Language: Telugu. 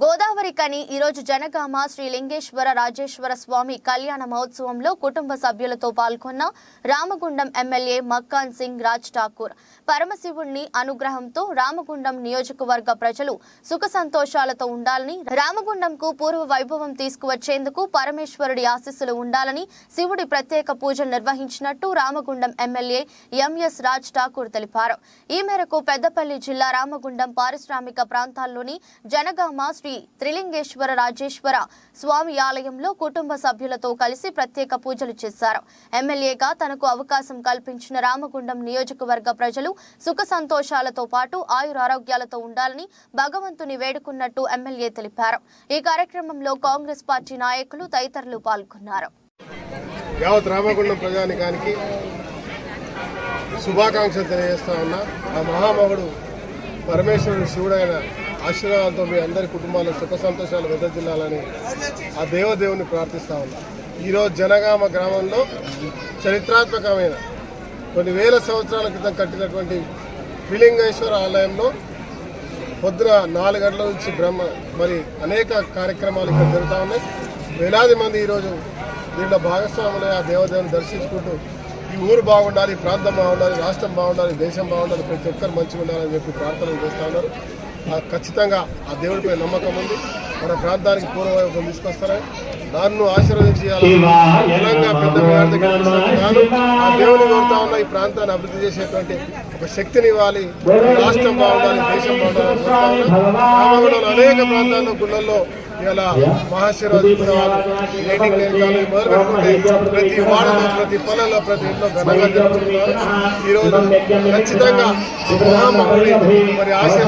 గోదావరి కని ఈరోజు జనగామ శ్రీ లింగేశ్వర రాజేశ్వర స్వామి కళ్యాణ మహోత్సవంలో కుటుంబ సభ్యులతో పాల్గొన్న రామగుండం ఎమ్మెల్యే మక్కాన్ సింగ్ రాజ్ ఠాకూర్. పరమశివుణ్ణి అనుగ్రహంతో రామగుండం నియోజకవర్గ ప్రజలు సుఖ సంతోషాలతో ఉండాలని రామగుండంకు పూర్వ వైభవం తీసుకువచ్చేందుకు పరమేశ్వరుడి ఆశీస్సులు ఉండాలని శివుడి ప్రత్యేక పూజలు నిర్వహించినట్టు రామగుండం ఎమ్మెల్యే ఎంఎస్ రాజ్ ఠాకూర్ తెలిపారు. ఈ మేరకు పెద్దపల్లి జిల్లా రామగుండం పారిశ్రామిక ప్రాంతాల్లోని జనగామ శ్రీ త్రిలింగేశ్వర రాజేశ్వర స్వామి ఆలయంలో కుటుంబ సభ్యులతో కలిసి ప్రత్యేక పూజలు చేశారు. ఎమ్మెల్యేగా తనకు అవకాశం కల్పించిన రామగుండం నియోజకవర్గ ప్రజలు సుఖ సంతోషాలతో పాటు ఆయురారోగ్యాలతో ఉండాలని భగవంతుని వేడుకున్నట్టు ఎమ్మెల్యే తెలిపారు. ఈ కార్యక్రమంలో కాంగ్రెస్ పార్టీ నాయకులు తదితరులు పాల్గొన్నారు. యావత్ రామగుండం ప్రజానికానికి శుభాకాంక్షలు తెలియజేస్తా ఉన్నా. ఆ మహామహుడు పరమేశ్వరుడు శివుడైన ఆశీర్వాదంతో మీ అందరి కుటుంబాలు సుఖ సంతోషాలు వెదజిల్లాలని ఆ దేవదేవుని ప్రార్థిస్తా ఉన్నా. ఈరోజు జనగామ గ్రామంలో చరిత్రాత్మకమైన కొన్ని వేల సంవత్సరాల క్రితం కట్టినటువంటి త్రిలింగేశ్వర ఆలయంలో పొద్దున నాలుగు గంటల నుంచి బ్రహ్మ మరి అనేక కార్యక్రమాలు ఇక్కడ జరుగుతూ ఉన్నాయి. వేలాది మంది ఈరోజు దీంట్లో భాగస్వాములై ఆ దేవదేవుని దర్శించుకుంటూ ఈ ఊరు బాగుండాలి ప్రాంతం బాగుండాలి రాష్ట్రం బాగుండాలి దేశం బాగుండాలి ప్రతి ఒక్కరు మంచిగా ఉండాలని చెప్పి ప్రార్థనలు చేస్తూ ఉన్నారు. ఖచ్చితంగా ఆ దేవుడిపై నమ్మకం ఉంది మన ప్రాంతానికి పూర్వవైపు తీసుకొస్తారని నన్ను ఆశీర్వదించాలని బలంగా పెద్ద. ఆ దేవుని కోరుతా ఉన్న ఈ ప్రాంతాన్ని అభివృద్ధి చేసేటువంటి ఒక శక్తిని ఇవ్వాలి రాష్ట్రం బాగుండాలి దేశం. రామగుండంలో అనేక ప్రాంతాల్లో గుళ్ళల్లో ఇలా మొదలుపెట్టుకుంటే ప్రతి వాడలో ప్రతి పొలంలో ప్రతి ఇంట్లో ఘనంగా జరుపుతున్నారు ఈరోజు ఖచ్చితంగా మహామహుడి మరి ఆశీర్వాదం